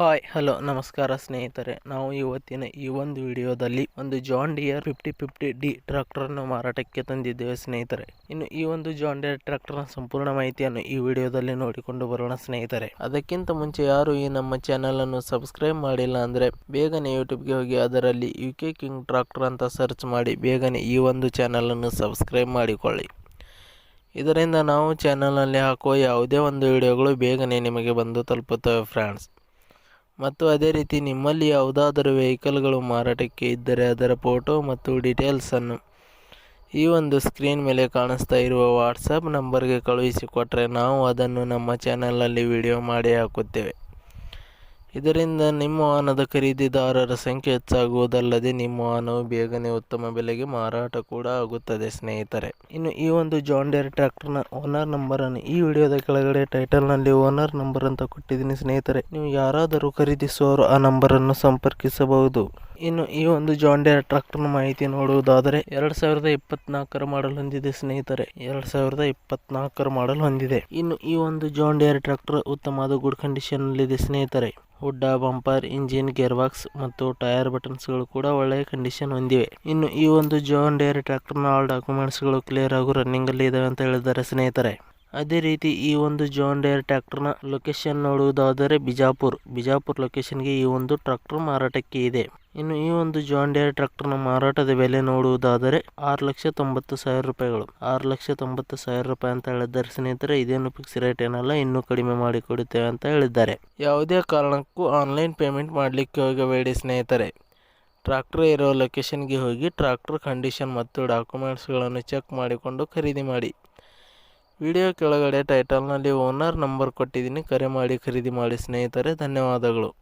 Hi, hello, ನಮಸ್ಕಾರ ಸ್ನೇಹಿತರೆ. ನಾವು ಇವತ್ತಿನ ಈ ಒಂದು ವಿಡಿಯೋದಲ್ಲಿ ಒಂದು John Deere fifty fifty D ಟ್ರಾಕ್ಟರನ್ನು ಮಾರಾಟಕ್ಕೆ ತಂದಿದ್ದೇವೆ ಸ್ನೇಹಿತರೆ. ಇನ್ನು ಈ ಒಂದು ಜಾನ್ ಡಿಯರ್ ಟ್ರಾಕ್ಟರ್ನ ಸಂಪೂರ್ಣ ಮಾಹಿತಿಯನ್ನು ಈ ವಿಡಿಯೋದಲ್ಲಿ ನೋಡಿಕೊಂಡು ಬರೋಣ ಸ್ನೇಹಿತರೆ. ಅದಕ್ಕಿಂತ ಮುಂಚೆ ಯಾರು ಈ ನಮ್ಮ ಚಾನೆಲ್ ಅನ್ನು ಸಬ್ಸ್ಕ್ರೈಬ್ ಮಾಡಿಲ್ಲ ಅಂದ್ರೆ ಬೇಗನೆ ಯೂಟ್ಯೂಬ್ಗೆ ಹೋಗಿ ಅದರಲ್ಲಿ ಯು ಕೆ ಕಿಂಗ್ ಟ್ರಾಕ್ಟರ್ ಅಂತ ಸರ್ಚ್ ಮಾಡಿ ಬೇಗನೆ ಈ ಒಂದು ಚಾನೆಲ್ ಅನ್ನು ಸಬ್ಸ್ಕ್ರೈಬ್ ಮಾಡಿಕೊಳ್ಳಿ. ಇದರಿಂದ ನಾವು ಚಾನಲ್ನಲ್ಲಿ ಹಾಕುವ ಯಾವುದೇ ಒಂದು ವಿಡಿಯೋಗಳು ಬೇಗನೆ ನಿಮಗೆ ಬಂದು ತಲುಪುತ್ತವೆ ಫ್ರೆಂಡ್ಸ್ ಮತ್ತು ಅದೇ ರೀತಿ ನಿಮ್ಮಲ್ಲಿ ಯಾವುದಾದರೂ ವೆಹಿಕಲ್ಗಳು ಮಾರಾಟಕ್ಕೆ ಇದ್ದರೆ ಅದರ ಫೋಟೋ ಮತ್ತು ಡೀಟೇಲ್ಸನ್ನು ಈ ಒಂದು ಸ್ಕ್ರೀನ್ ಮೇಲೆ ಕಾಣಿಸ್ತಾ ಇರುವ ವಾಟ್ಸಪ್ ನಂಬರ್ಗೆ ಕಳುಹಿಸಿಕೊಟ್ರೆ ನಾವು ಅದನ್ನು ನಮ್ಮ ಚಾನಲಲ್ಲಿ ವಿಡಿಯೋ ಮಾಡಿ ಹಾಕುತ್ತೇವೆ. ಇದರಿಂದ ನಿಮ್ಮ ವಾಹನದ ಖರೀದಿದಾರರ ಸಂಖ್ಯೆ ಹೆಚ್ಚಾಗುವುದಲ್ಲದೆ ನಿಮ್ಮ ವಾಹನವು ಬೇಗನೆ ಉತ್ತಮ ಬೆಲೆಗೆ ಮಾರಾಟ ಕೂಡ ಆಗುತ್ತದೆ, ಸ್ನೇಹಿತರೆ. ಇನ್ನು ಈ ಒಂದು ಜಾನ್ ಟ್ರ್ಯಾಕ್ಟರ್ನ ಓನರ್ ನಂಬರನ್ನು ಈ ವಿಡಿಯೋದ ಕೆಳಗಡೆ ಟೈಟಲ್ನಲ್ಲಿ ಓನರ್ ನಂಬರ್ ಅಂತ ಕೊಟ್ಟಿದ್ದೀನಿ, ಸ್ನೇಹಿತರೆ. ನೀವು ಯಾರಾದರೂ ಖರೀದಿಸುವವರು ಆ ನಂಬರನ್ನು ಸಂಪರ್ಕಿಸಬಹುದು. ಇನ್ನು ಈ ಒಂದು ಜಾನ್ ಡೇರ್ ಟ್ರಾಕ್ಟರ್ನ ಮಾಹಿತಿ ನೋಡುವುದಾದರೆ ಎರಡ್ ಸಾವಿರದ ಇಪ್ಪತ್ನಾಲ್ಕರ ಮಾಡಲ್ ಹೊಂದಿದೆ ಸ್ನೇಹಿತರೆ. ಎರಡ್ ಸಾವಿರದ ಇಪ್ಪತ್ನಾಲ್ಕರ ಮಾಡಲ್ ಹೊಂದಿದೆ. ಇನ್ನು ಈ ಒಂದು ಜಾನ್ ಡೇರ್ ಟ್ರಾಕ್ಟರ್ ಉತ್ತಮವಾದ ಗುಡ್ ಕಂಡೀಷನ್ ಇದೆ ಸ್ನೇಹಿತರೆ. ಹುಡ್ಡ ಬಂಪರ್ ಇಂಜಿನ್ ಗೇರ್ ಬಾಕ್ಸ್ ಮತ್ತು ಟೈರ್ ಬಟನ್ಸ್ಗಳು ಕೂಡ ಒಳ್ಳೆಯ ಕಂಡೀಷನ್ ಹೊಂದಿವೆ. ಇನ್ನು ಈ ಒಂದು ಜಾನ್ ಡೇರ್ನ ಆಲ್ ಡಾಕ್ಯುಮೆಂಟ್ಸ್ಗಳು ಕ್ಲಿಯರ್ ಆಗು ರನ್ನಿಂಗ್ ಅಲ್ಲಿ ಇದಾವೆ ಅಂತ ಹೇಳಿದ್ದಾರೆ ಸ್ನೇಹಿತರೆ. ಅದೇ ರೀತಿ ಈ ಒಂದು ಜಾನ್ ಡೇರ್ನ ಲೊಕೇಶನ್ ನೋಡುವುದಾದರೆ ಬಿಜಾಪುರ್. ಬಿಜಾಪುರ್ ಲೊಕೇಶನ್ಗೆ ಈ ಒಂದು ಟ್ರಾಕ್ಟರ್ ಮಾರಾಟಕ್ಕೆ ಇದೆ. ಇನ್ನು ಈ ಒಂದು ಜಾನ್ ಡಿಯರ್ ಟ್ರ್ಯಾಕ್ಟರ್ನ ಮಾರಾಟದ ಬೆಲೆ ನೋಡುವುದಾದರೆ ಆರು ಲಕ್ಷ ತೊಂಬತ್ತು ಸಾವಿರ ರೂಪಾಯಿಗಳು. ಆರು ಲಕ್ಷ ತೊಂಬತ್ತು ಸಾವಿರ ರೂಪಾಯಿ ಅಂತ ಹೇಳಿದ್ದಾರೆ ಸ್ನೇಹಿತರೆ, ಇದೇನು ಫಿಕ್ಸ್ ರೇಟ್ ಏನಲ್ಲ, ಇನ್ನೂ ಕಡಿಮೆ ಮಾಡಿ ಕೊಡುತ್ತೇವೆ ಅಂತ ಹೇಳಿದ್ದಾರೆ. ಯಾವುದೇ ಕಾರಣಕ್ಕೂ ಆನ್ಲೈನ್ ಪೇಮೆಂಟ್ ಮಾಡಲಿಕ್ಕೆ ಹೋಗಬೇಡಿ ಸ್ನೇಹಿತರೆ. ಟ್ರ್ಯಾಕ್ಟರ್ ಇರೋ ಲೊಕೇಶನ್ಗೆ ಹೋಗಿ ಟ್ರ್ಯಾಕ್ಟರ್ ಕಂಡೀಷನ್ ಮತ್ತು ಡಾಕ್ಯುಮೆಂಟ್ಸ್ಗಳನ್ನು ಚೆಕ್ ಮಾಡಿಕೊಂಡು ಖರೀದಿ ಮಾಡಿ. ವಿಡಿಯೋ ಕೆಳಗಡೆ ಟೈಟಲ್ನಲ್ಲಿ ಓನರ್ ನಂಬರ್ ಕೊಟ್ಟಿದ್ದೀನಿ, ಕರೆ ಮಾಡಿ ಖರೀದಿ ಮಾಡಿ ಸ್ನೇಹಿತರೆ, ಧನ್ಯವಾದಗಳು.